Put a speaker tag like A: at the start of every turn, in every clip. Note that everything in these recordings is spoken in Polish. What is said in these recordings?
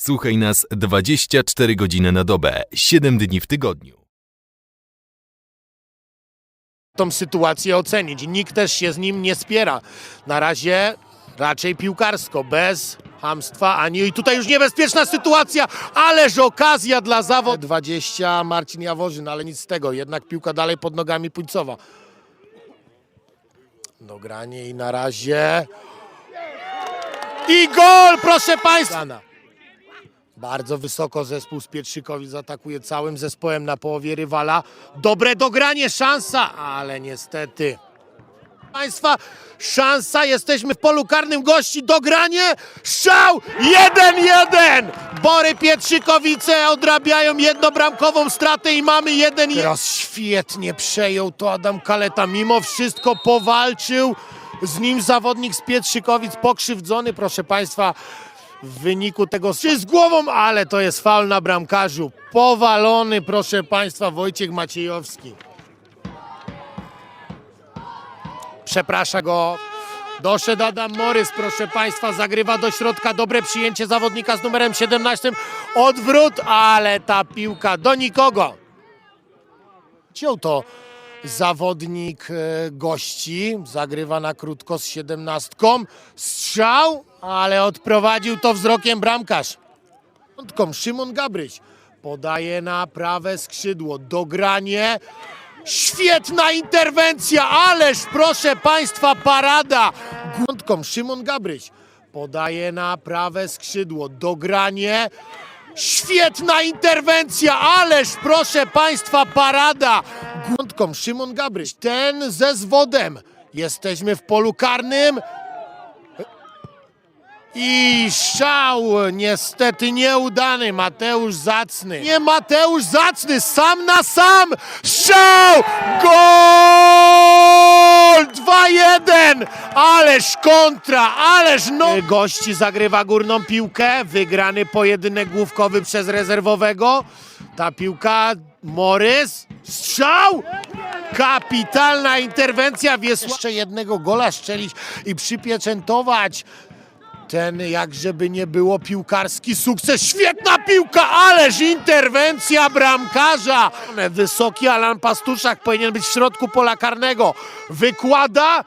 A: Słuchaj nas 24 godziny na dobę, 7 dni w tygodniu.
B: tą sytuację ocenić. Nikt też się z nim nie spiera. Na razie raczej piłkarsko, bez hamstwa ani... I tutaj już niebezpieczna sytuacja, ależ okazja dla zawod. 20 Marcin Jaworzyn, ale nic z tego. Jednak piłka dalej pod nogami Puńcowa. Dogranie i na razie... I gol, proszę Państwa! Bardzo wysoko zespół z Pietrzykowic atakuje całym zespołem na połowie rywala. Dobre dogranie, szansa, ale niestety. Państwa, szansa, jesteśmy w polu karnym gości, dogranie, strzał, 1-1! Bory Pietrzykowice odrabiają jednobramkową stratę i mamy 1 Teraz świetnie przejął to Adam Kaleta, mimo wszystko powalczył z nim zawodnik z Pietrzykowic, pokrzywdzony, proszę Państwa, w wyniku tego czy z głową, ale to jest faul na bramkarzu. Powalony, proszę Państwa, Wojciech Maciejowski. Przeprasza go. Doszedł Adam Morys, proszę Państwa, zagrywa do środka. Dobre przyjęcie zawodnika z numerem 17. Odwrót, ale ta piłka do nikogo. Ciął to zawodnik e, gości. Zagrywa na krótko z 17. Strzał, ale odprowadził to wzrokiem bramkarz. Szymon Gabryś podaje na prawe skrzydło. Dogranie. Świetna interwencja, ależ proszę Państwa, parada. Piątką Szymon Gabryś podaje na prawe skrzydło. Dogranie. Świetna interwencja, ależ proszę Państwa, parada. Piątką Szymon Gabryś, ten ze zwodem. Jesteśmy w polu karnym. I strzał niestety nieudany. Mateusz Zacny. Nie Mateusz Zacny, sam na sam. Strzał! Gol! 2-1! Ależ kontra, ależ no... Gości zagrywa górną piłkę. Wygrany pojedynek główkowy przez rezerwowego. Ta piłka Morys. Strzał! Kapitalna interwencja Wiesła. Jeszcze jednego gola strzelić i przypieczętować ten, jak żeby nie było, piłkarski sukces. Świetna piłka, ależ interwencja bramkarza. Wysoki Alan Pastuszak powinien być w środku pola karnego. Wykłada,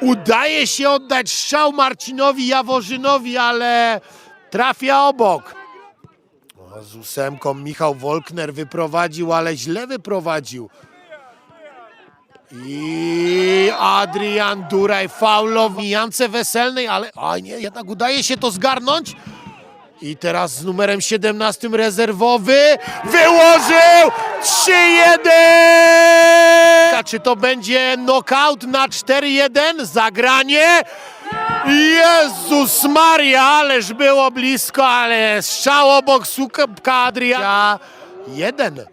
B: udaje się oddać strzał Marcinowi Jaworzynowi, ale trafia obok. O, Z ósemką Michał Wolkner wyprowadził, ale źle wyprowadził. I Adrian Duraj faulowi Jance Weselnej, ale a nie, jednak udaje się to zgarnąć. I teraz z numerem 17 rezerwowy wyłożył 3-1! Czy to będzie knockout na 4-1? Zagranie? Jezus Maria, ależ było blisko, ale strzał obok słupka Adriana. Jeden.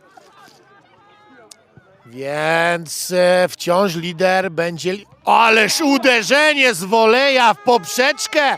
B: Więc e, wciąż lider będzie. Ależ uderzenie z woleja w poprzeczkę!